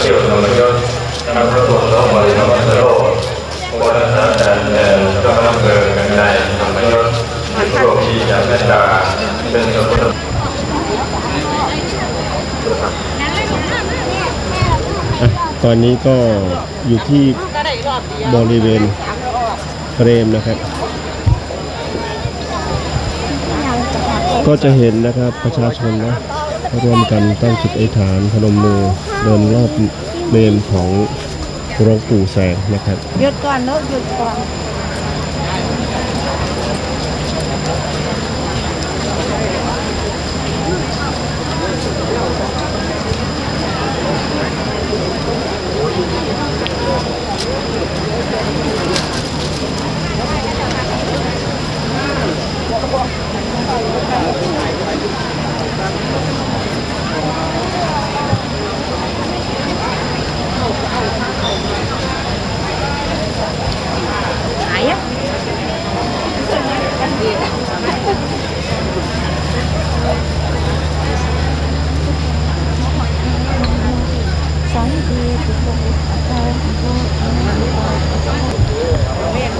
เที่ยวธรรมยศนำพระตัวน้องบริธรรมสโลกวัฒนธรรมแดนเจ้าอำเภอกันในธรรมยศโลกที่จะเมตตาเป็นสมุทรอะตอนนี้ก็อยู่ที่บริเวณเฟรมนะครับ ก็จะเห็นนะครับประชาชนนะร่วมกันตั้งจิตอธิษฐานพนมมือ เดินรอบเมนของหลวงปู่แสงนะครับหยุดก่อนเนอะหยุดก่อน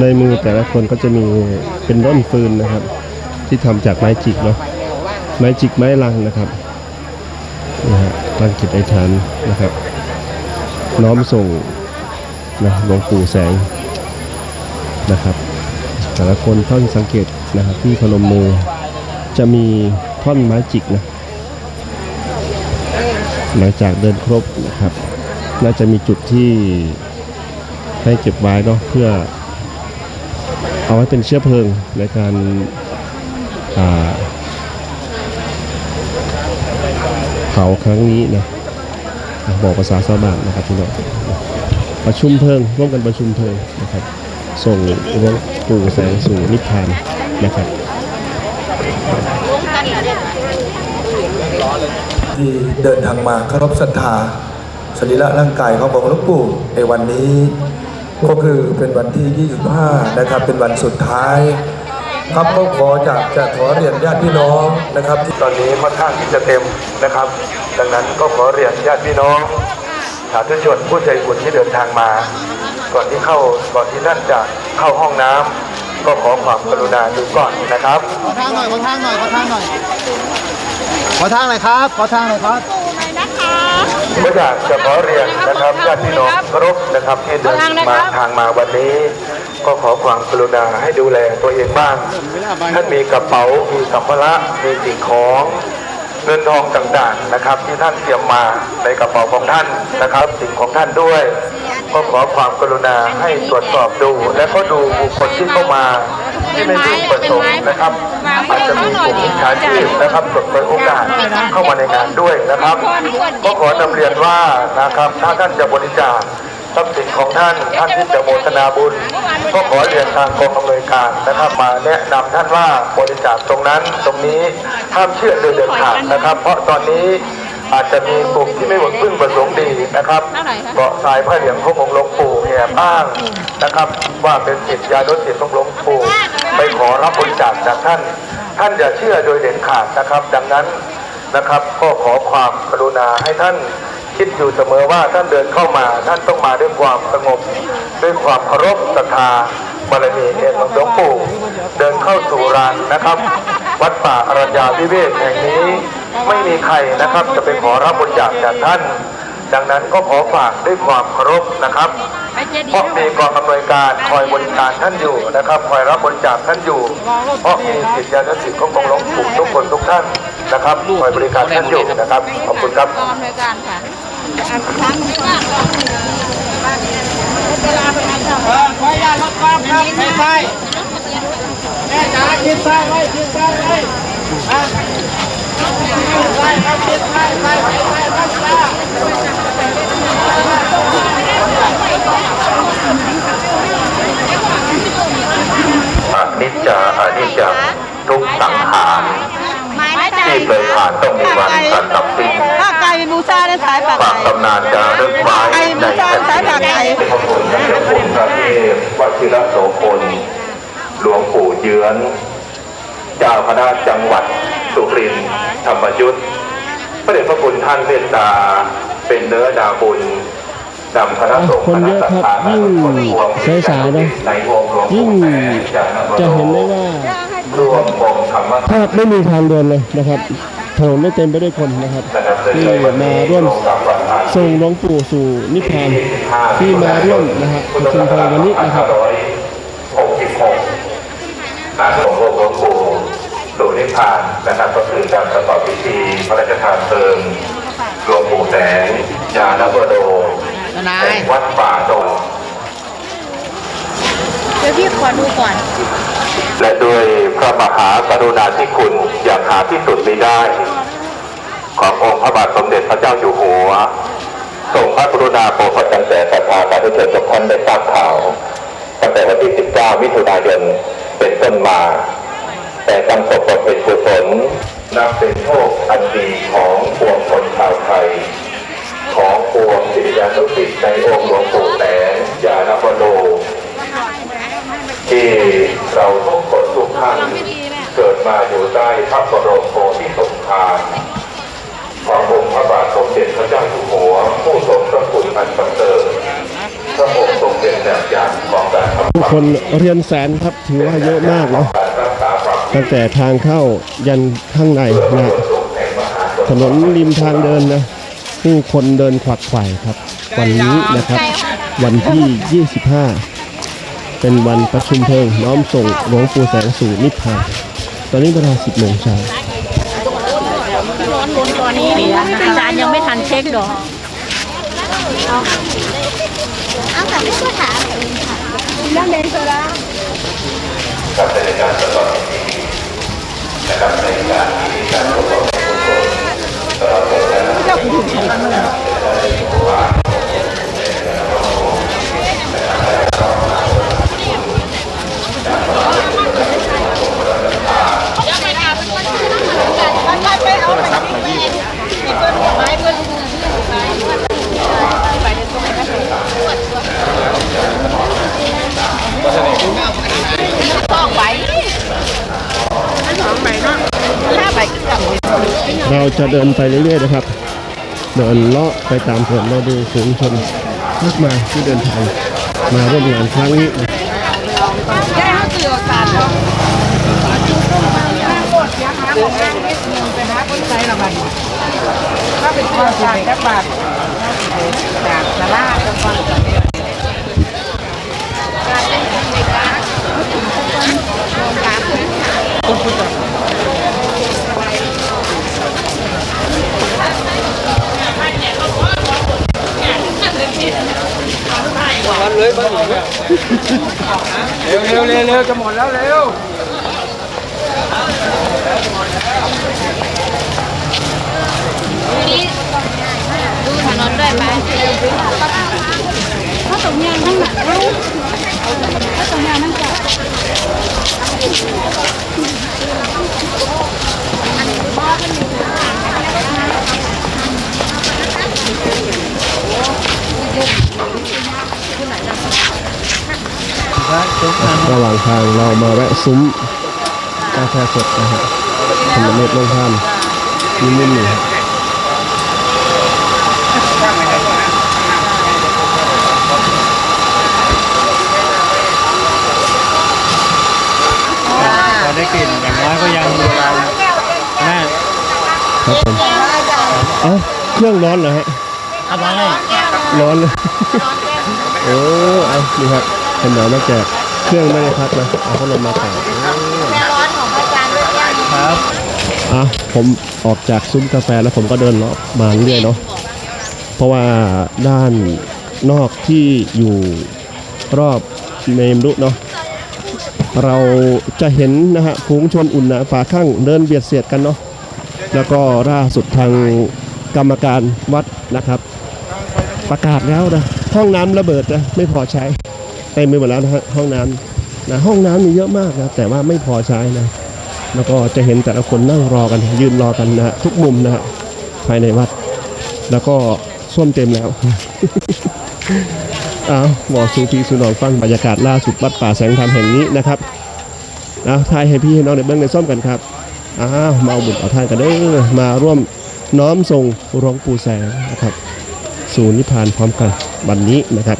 ในมือแต่ละคนก็จะมีเป็นร่อนฟืนนะครับ ที่ทำจากไม้จิกเนาะไม้จิกไม้ลังนะครับนี่ฮะตั้งจิตอธิษฐานนะครับ น้อมส่งนะหลวงปู่แสงนะครับ แต่ละคนเท่าที่สังเกตนะครับที่พนมมือจะมีท่อนไม้จิกนะหลังจากเดินครบนะครับ น่าจะมีจุดที่ให้เก็บไว้เนาะเพื่อ เอาไว้เป็นเชื้อเพลิงในการาเผาครั้งนี้นะบอกภาษาชาวบ้านนะครับพี่น้องประชุมเพลิงร่วมกันประชุมเพลิงนะครับ ส่งหลวงปู่แสงสู่นิพพานนะครับที่เดินทางมาเคารพศรัทธา สรีระร่างกายขององค์หลวงปู่ในวันนี้ ก็คือเป็นวันที่ 25 นะครับ เป็นวันสุดท้าย ครับก็ขอจากจะขอเรียนญาติพี่น้องนะครับ ที่ตอนนี้ค่อนข้างที่จะเต็มนะครับ ดังนั้นก็ขอเรียนญาติพี่น้องสาธุชนผู้ใจบุญที่เดินทางมา ก่อนที่เข้าก่อนที่ท่านจะเข้าห้องน้ำก็ขอความกรุณาดูก่อนนะครับ ขอทางหน่อยขอทางหน่อยขอทางหน่อยขอทางหน่อยครับ ขอทางหน่อยครับนะคะ ก็อยากจะขอเรียนนะครับญาติพี่น้องเคารพนะครับที่เดินมาทางมาวันนี้ ก็ขอความกรุณาให้ดูแลตัวเองบ้างท่านมีกระเป๋ามีสัมภาระมีสิ่งของเงินทองต่างๆนะครับ ที่ท่านเตรียมมาในกระเป๋าของท่านนะครับ สิ่งของท่านด้วย ก็ขอความกรุณาให้ตรวจสอบดู และก็ดูบุคคลที่เข้ามาที่ไม่พึงประสงค์นะครับ อาจจะมีกลุ่มมิจฉาชีพนะครับกดเปิดโอกาสเข้ามาในงานด้วยนะครับก็ขอนำเรียนว่านะครับถ้าท่านจะบริจาคทรัพย์สินของท่านท่านที่จะโมทนาบุญ ก็ขอเรียนทางกองอำนวยการนะครับมาแนะนำท่านว่าบริจาคตรงนั้นตรงนี้ห้ามเชื่อโดยเด็ดขาดนะครับ เพราะตอนนี้อาจจะมีกลุ่มที่ไม่หวังพึ่งประสงค์ดีนะครับเกาะสายพระเหลืองขององค์หลวงปู่แอบอ้างนะครับ ว่าเป็นสิทธิยานุสิทธิ์ของหลวงปู่ไปขอรับบริจาคจากท่าน ท่านอย่าเชื่อโดยเด็ดขาดนะครับ ดังนั้นนะครับก็ขอความกรุณาให้ท่านคิดอยู่เสมอว่าท่านเดินเข้ามา ท่านต้องมาด้วยความสงบ ด้วยความเคารพศรัทธาบารมีเอกของหลวงปู่เดินเข้าสู่รานนะครับ วัดป่าอรัญญาวิเวกแห่งนี้ไม่มีใครนะครับจะไปขอรับบริจาคจากท่าน ดังนั้นก็ขอฝากด้วยความเคารพนะครับ เพราะมีกองอำนวยการคอยบริการท่านอยู่นะครับ คอยรับบริจาคท่านอยู่ เพราะมีสิทธิยานุสิทธิ์ขององค์หลวงปู่ทุกคนทุกท่านนะครับคอยบริการท่านอยู่นะครับ ขอบคุณครับกองในวยการค่ะอันครั้งนี้ว่าเวลาเป็นการทำขออนุญาตรถความครับไม่ใช่แม่จ๋าคิดซ้ายไว้คิดซ้ายไว้อะคิดซ้ายครับคิดซ้ายซ้ายซ้ายซ้ายครับจ้า อนิจจาอนิจจังทุกสังขาร ไม้ไก่ ที่เคยผ่านต้องมีวันสัตว์สิ้น ถ้าไก่บูชาใน สายปากฝากไก่ตำนานจารึกไว้ในแผ่นดินพระคุณพระคุณพระเทพวชิรโสพลหลวงปู่เยือนเจ้าคณะจังหวัดสุรินทร์ธรรมยุทธพระเดชพระคุณท่านเมตตาเป็นเนื้อนาบุญนำคณะสงฆ์คนเยอะครับยิ่งสายๆนะในองค์หลวงยิ่งปู่แสงจากนจะเห็นได้ว่ารวมองค์ธรรมถ้าไม่มีทางเดินเลยนะครับ นนไม่เต็มไปด้วยคนนะครับ ที่มาร่วมส่งหลวงปู่สู่นิพพานที่มาร่วมนะครับประชุมเพลิงวันนี้นะครับ66การส่งหลวงปู่สู่นิพพานนะครับก็คือการประกอบพิธีพระราชทานเพลิงหลวงปู่แสงยานวโดแห่งวัดป่าดงเดี๋ยวพี่ขอดูก่อน และด้วยพระมหากรุณาธิคุณอย่างหาที่สุดม่ได้ ขององค์พระบาทสมเด็จพระเจ้าอยู่หัวทรงพระกรุณาโปรดประทานแก่ศรัทธาสาธุชนทุกท่านได้ทราบข่าวตั้งแต่วันที่ 19 มิถุนายนเป็นต้นมา แต่ตั้งศพเพ็ญกุศลนับเป็นโชคอันดีของปวงชนชาวไทย ของปวงศิริยานุสิตในองค์หลวงปู่แสงยานวโร ที่เราทุกคนทุกท่านเกิดมาอยู่ใต้พระ บรมโพธิสมภารขององค์พระบาทสมเด็จพระเจ้าอยู่หัว ผู้ทรงพระคุณอันประเสริฐพระองค์ทรงเป็นแบบอย่างของการทำผู้คนเรียนแสนครับถือว่าเยอะมากเนาะตั้งแต่ทางเข้ายันข้างในนะถนนริมทางเดินนะผู้คนเดินขวักไขว่ครับ วันนี้นะครับ วันที่ 25 เป็นวันประชุมเพลิงน้อมส่งหลวงปู่แสงสู่นิพพาน ตอนนี้เวลา10โมงเช้าร้อนล้นตัวนี้อาจารย์ยังไม่ทันเช็คดอกเอาแต่ไม่ก็ถามเรื่องเดนโซดากับในการประกอบพิธีนะครับในการที่การประกอบกุศลตลอดจนการ ต้องไปสองใบเนาะห้าใบก็จับ เราจะเดินไปเรื่อยๆนะครับ เดินเลาะไปตามถนนเราดูฝูงชนมากมายที่เดินทางมาร่วมงานครั้งนี้นะแค่เขาเสือการเนาะถ้าเป็นคนจ่ายได้บาทจากสาราจะฟังการเป็นเด็กนะโดนการเร็วเร็วเร็วเร็วจะหมดแล้วเร็ว ดูถนนด้วยไปถ้าตรงนี้นั่งหนักรู้ถ้าตรงนี้นั่งจับ ระหว่างทางเรามาแวะซุ้มกาแฟสดนะฮะถนนเม็ดลงทานนิ่มๆหนึ่งครับพอได้กลิ่นอย่างน้อยก็ยังแม่ครับผมเอ้าเครื่องร้อนเหรอฮะทำไมร้อนเลยโอ้เอานี่ครับเป็นหนาวมาแจกเค รื่องไม่ได้พัดนะเอาพัดลมมาต่อร้อนของอาจารย์ด้วยยังครับอะผมออกจากซุ้มกาแฟแล้วผมก็เดินเลาะมาเรื่อยๆเนาะเพราะว่าด้านนอกที่อยู่รอบเมมรุเนาะเราจะเห็นนะฮะฝูงชนอุ่นหนาฝาข้างเดินเบียดเสียดกันเนาะแล้วก็ล่าสุดทางกรรมการวัดนะครับ ประกาศแล้วนะห้องน้ำระเบิดนะไม่พอใช้ เต็มไปหมดแล้วนะฮะห้องน้ำนะห้องน้ำมีเยอะมากนะแต่ว่าไม่พอใช้นะแล้วก็จะเห็นแต่ละคนนั่งรอกัน ยืนรอกันนะทุกมุมนะฮะภายในวัด แล้วก็ส้วมเต็มแล้วอ้าวหมอสูพีสุนองฟังบรรยากาศล่าสุดวัดป่าแสงธรรมแห่งนี้นะครับเอาทายให้พี่ให้น้องในเบื้องในส้มกันครับอ้าวมาบุญเอาทานกันเด้อมาร่วมน้อมส่งหลวงปูแสงนะครับ สู่นิพพานพร้อมกันวันนี้นะครับ